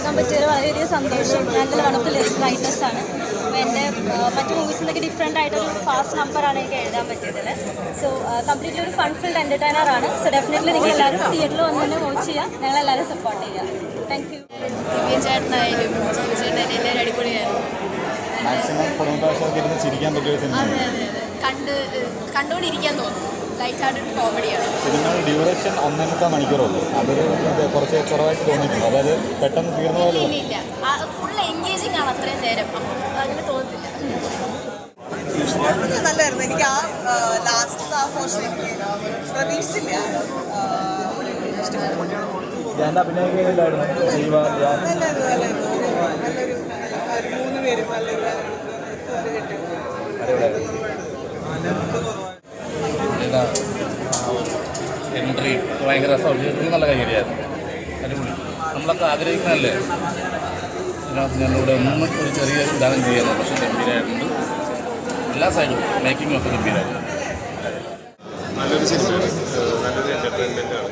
ആകാൻ പറ്റിയ വളരെയധികം സന്തോഷം നല്ല one of the lyric writers ആണ്. അപ്പോൾ എന്റെ മറ്റ് മൂവീസിൽ നിന്നൊക്കെ ഡിഫറെന്റ് ആയിട്ടൊരു ഫാസ്റ്റ് നമ്പറാണ് എനിക്ക് എഴുതാൻ പറ്റിയതിൽ സോ കംപ്ലീറ്റ്ലി ഒരു ഫൺ ഫിൽഡ് എന്റർടൈനർ ആണ്. സോ ഡെഫിനറ്റ്ലി നിങ്ങൾ എല്ലാവരും തിയേറ്ററിൽ വന്ന് തന്നെ വാച്ച് ചെയ്യുക ഞങ്ങളെല്ലാവരും സപ്പോർട്ട് ചെയ്യുക താങ്ക് യു ചേട്ടനായാലും എല്ലാവരും അടിപൊളിയായിരുന്നു. മാക്സിമം ഇരുന്ന് ചിരിക്കാൻ പറ്റിയ കണ്ട് കണ്ടുകൊണ്ടിരിക്കാൻ തോന്നും ലൈറ്റ് ഹാർട്ടഡ് കോമഡിയാണ്. സിനിമയുടെ ഡ്യൂറേഷൻ ഒന്നരത്തെ മണിക്കൂറുള്ളൂ. അതൊരു കുറച്ച് കുറവായിട്ട് തോന്നിയിട്ടുണ്ട്. അതായത് പെട്ടെന്ന് തീർന്ന ഇല്ല പോലെ ഇല്ല ഇല്ല. ഫുൾ എൻഗേജിങ് ആണ് അത്രയും നേരം. അങ്ങനെ തോന്നുന്നില്ല. നല്ലായിരുന്നു എനിക്ക് ആ ലാസ്റ്റ് ആ പോർഷൻ എനിക്ക് പ്രതീക്ഷിച്ചില്ല. നല്ലൊരു ഒരു മൂന്ന് പേരും നല്ലൊരു ഭയങ്കര രസമാണ് നല്ല കൈകരിയായിരുന്നു അടിപൊളി. നമ്മളൊക്കെ ആഗ്രഹിക്കുന്നതല്ലേ? ഇതിനകത്ത് ഞാനിവിടെ ഒന്ന് ഒരു ചെറിയ ഉദാഹരണം ചെയ്യുന്നത്. പക്ഷേ ഗംഭീരമായിട്ടുണ്ട് എല്ലാ സൈഡും മേക്കിംഗ് ഒക്കെ ഗംഭീരമായിരുന്നു നല്ലൊരു സിനിമയാണ്. ഏഹ് നല്ലൊരു എന്റർടൈൻമെന്റ് ആണ്.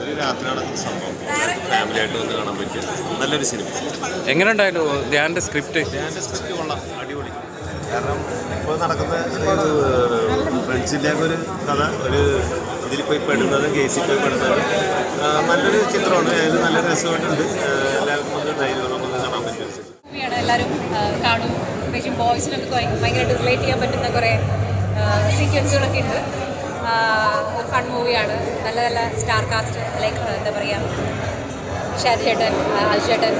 ഒരു രാത്രി നടക്കുന്ന സംഭവം. ഫാമിലി ആയിട്ട് വന്ന് കാണാൻ പറ്റിയ നല്ലൊരു സിനിമ. എങ്ങനെ ഉണ്ടായിരുന്നു ധ്യാന്റെ സ്ക്രിപ്റ്റ്? ധ്യാന്റെ സ്ക്രിപ്റ്റ് കൊള്ളാം. അടിപൊളി. കാരണം ഇപ്പോൾ നടക്കുന്ന ഒരു ഫ്രണ്ട്സിന്റെ ഒരു കഥ ഒരു ഇതിൽ പോയി പെടുന്നത് കേസിൽ പോയി പെടുന്നതും നല്ലൊരു ചിത്രമാണ്. അതിൽ നല്ല രസമായിട്ടുണ്ട്. എല്ലാവർക്കും ഒന്ന് നമുക്ക് കാണാൻ പറ്റും. എല്ലാവരും കാണും. പ്രത്യേകിച്ചും ബോയ്സിനൊക്കെ ഭയ- ഭയങ്കരമായിട്ട് റിലേറ്റ് ചെയ്യാൻ പറ്റുന്ന കുറേ സീക്വൻസുകളൊക്കെ ഉണ്ട്. ഫൺ മൂവിയാണ് നല്ല നല്ല സ്റ്റാർ കാസ്റ്റ് ലൈക്ക് എന്താ പറയുക ഷാദ് ചേട്ടൻ അൽ ചേട്ടൻ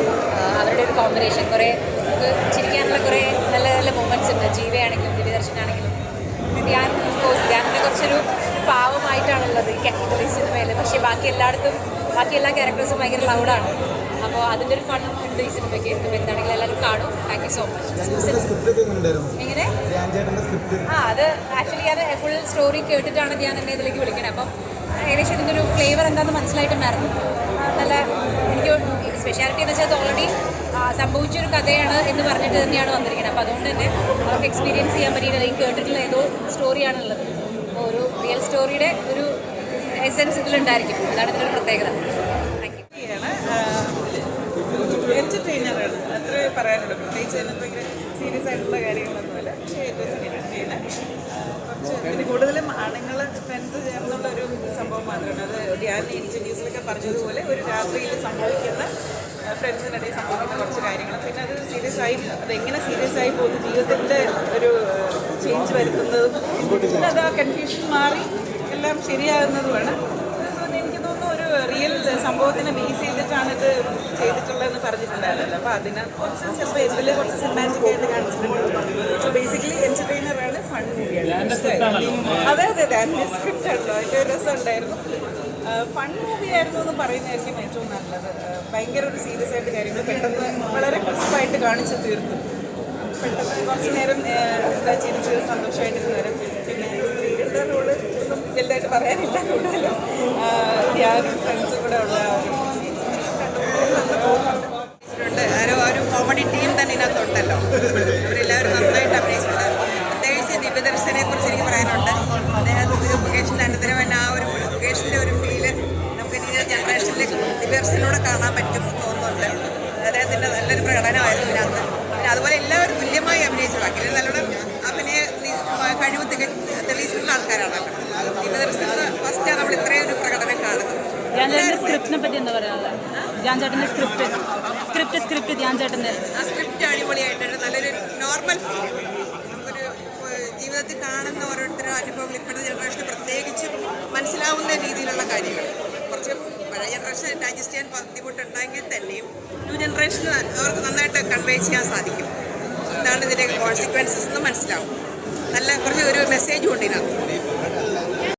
അവരുടെ ഒരു കോമ്പിനേഷൻ കുറേ ചിരിക്കാനുള്ള കുറേ നല്ല നല്ല മൂമെന്റ്സ് ഉണ്ട്. ജീവയാണെങ്കിലും ദിവ്യദർശനാണെങ്കിലും ധ്യാൻ കോഴ്സ് ധ്യാനിനെ കുറച്ചൊരു പാവമായിട്ടാണുള്ളത് ഈ കാറ്റഗറി സിനിമയിൽ പക്ഷേ ബാക്കി എല്ലായിടത്തും ബാക്കി എല്ലാ ക്യാരക്ടേഴ്സും ഭയങ്കര ലൗഡാണ് അപ്പോൾ അതിന്റെ ഒരു ഫൺ ഉണ്ട് ഈ സിനിമയ്ക്ക് ഇപ്പം എന്താണെങ്കിലും എല്ലാവരും കാണും. താങ്ക് യു സോ മച്ച് എങ്ങനെ? ആ അത് ആക്ച്വലി ഞാൻ ഫുൾ സ്റ്റോറി കേട്ടിട്ടാണ് ഞാൻ എന്നെ ഇതിലേക്ക് വിളിക്കണത് അപ്പം ഏകദേശം ഇതിന്റെ ഒരു ഫ്ലേവർ എന്താണെന്ന് മനസ്സിലായിട്ടുണ്ടായിരുന്നു നല്ല എനിക്ക് സ്പെഷ്യാലിറ്റി എന്ന് വെച്ചാൽ അത് ഓൾറെഡി സംഭവിച്ചൊരു കഥയാണ് എന്ന് പറഞ്ഞിട്ട് തന്നെയാണ് വന്നിരിക്കുന്നത് അപ്പോൾ അതുകൊണ്ട് തന്നെ അവർക്ക് എക്സ്പീരിയൻസ് ചെയ്യാൻ പറ്റിയിട്ടില്ല. കേട്ടിട്ടുള്ള ഏതോ സ്റ്റോറിയാണുള്ളത് ഒരു റിയൽ സ്റ്റോറിയുടെ ഒരു എസെൻസ് ഇതിലുണ്ടായിരിക്കും. അതാണ് ഇതിന്റെ പ്രത്യേകത. സീരിയസ് ആയിട്ടുള്ള കാര്യങ്ങളൊന്നുമല്ല. കൂടുതലും ആണുങ്ങൾ ഫ്രണ്ട്സ് ചേർന്നുള്ള ഒരു സംഭവം മാത്രമാണ് അത് ഞാൻ ഇന്റർവ്യൂസിലൊക്കെ പറഞ്ഞതുപോലെ ഒരു രാത്രിയിൽ സംഭവിക്കുന്ന ഫ്രണ്ട്സിനിടയിൽ സംഭവിക്കുന്ന കുറച്ച് കാര്യങ്ങൾ പിന്നെ അത് സീരിയസ് ആയി അതെങ്ങനെ സീരിയസ് ആയി പോകുന്നു? ജീവിതത്തിന്റെ ഒരു ചേഞ്ച് വരുത്തുന്നതും പിന്നെ അത് ആ കൺഫ്യൂഷൻ മാറി എല്ലാം ശരിയാകുന്നതുമാണ് So, എനിക്ക് തോന്നുന്നു ഒരു റിയൽ സംഭവത്തിനെ ബേസ് ചെയ്തിട്ടാണ് ഇത് ചെയ്തിട്ടുള്ളതെന്ന് പറഞ്ഞിട്ടുണ്ടായിരുന്നല്ലോ. അപ്പോൾ അതിനെ കുറച്ച് ചിലപ്പോൾ ഇതിൽ കുറച്ച് സിനിമാറ്റിക് ആയിട്ട് കാണിച്ചിട്ടുണ്ട്. സോ ബേസിക്കലി എന്റർടൈനറാണ് ഫൺ മൂവിയാണ് അതെ അതെ അതെ അതിന്റെ സ്ക്രിപ്റ്റ് ആണല്ലോ. അതിന്റെ ഒരു രസം ഉണ്ടായിരുന്നു. ഫൺ മൂവി ആയിരുന്നു എന്ന് പറയുന്നതായിരിക്കും ഏറ്റവും നല്ലത്. ഭയങ്കര ഒരു സീരിയസ് ആയിട്ട് കാര്യങ്ങൾ പെട്ടെന്ന് വളരെ ക്രിസ്പായിട്ട് കാണിച്ചു തീർത്തു. പെട്ടെന്ന് കുറച്ച് നേരം ചിരിച്ച് സന്തോഷമായിട്ട് നേരം പിന്നെ സ്ത്രീകളുടെ റോൾ ഒന്നും വലുതായിട്ട് പറയാനില്ല കൂടുതലും. ഞാനും ഫ്രണ്ട്സും കൂടെ ഉള്ള ഒരു കോമഡി ടീം തന്നെ ഇതിനകത്തുണ്ടല്ലോ. അവരെല്ലാവരും നന്നായിട്ട് അഭിനയിച്ചിട്ടുണ്ട്. പ്രത്യേകിച്ച് ദിവ്യദർശനെ കുറിച്ച് എനിക്ക് പറയാനുണ്ട്. അദ്ദേഹത്തിന് മുകേഷിന്റെ അനന്തരം തന്നെ ആ ഒരു മുകേഷിന്റെ ഒരു ഫീൽ നമുക്ക് ഇനി ജനറേഷനിലേക്ക് ദിവ്യദർശനിലൂടെ കാണാൻ പറ്റും തോന്നുന്നുണ്ട്. അദ്ദേഹത്തിന്റെ നല്ലൊരു പ്രകടനമായിരുന്നു ഇതിനകത്ത്. പിന്നെ അതുപോലെ എല്ലാവരും തുല്യമായി അഭിനയിച്ചു. ബാക്കി നല്ലോണം അഭിനയ കഴിവ് തെളിയിച്ചിട്ടുള്ള ആൾക്കാരാണ് ദിവ്യദർശന ഫസ്റ്റാണ് നമ്മൾ ഇത്രയും ഒരു പ്രകടനം കാണുന്നത് ധ്യാൻ ചേട്ടന്റെ സ്ക്രിപ്റ്റിനെ പറ്റി എന്താ പറയാനുള്ളത് ധ്യാൻ ചേട്ടന്റെ സ്ക്രിപ്റ്റ് സ്ക്രിപ്റ്റ് സ്ക്രിപ്റ്റ് ധ്യാൻ ചേട്ടന്റെ ആ സ്ക്രിപ്റ്റ് അടിപൊളിയായിട്ടുണ്ട് നല്ലൊരു നോർമൽ ജീവിതത്തിൽ കാണുന്ന ഓരോരുത്തരും അനുഭവങ്ങൾ ഇപ്പോഴത്തെ ജനറേഷന് പ്രത്യേകിച്ചും മനസ്സിലാവുന്ന രീതിയിലുള്ള കാര്യങ്ങൾ. കുറച്ച് പഴയ ജനറേഷൻ ഡൈജസ്റ്റ് ചെയ്യാൻ ബുദ്ധിമുട്ടുണ്ടെങ്കിൽ തന്നെയും ന്യൂ ജനറേഷന് അവർക്ക് നന്നായിട്ട് കൺവേ ചെയ്യാൻ സാധിക്കും. എന്താണ് ഇതിന്റെ കോൺസിക്വൻസസ് എന്ന് മനസ്സിലാവും. നല്ല കുറച്ച് ഒരു മെസ്സേജും ഉണ്ട് ഇതിനകത്ത്.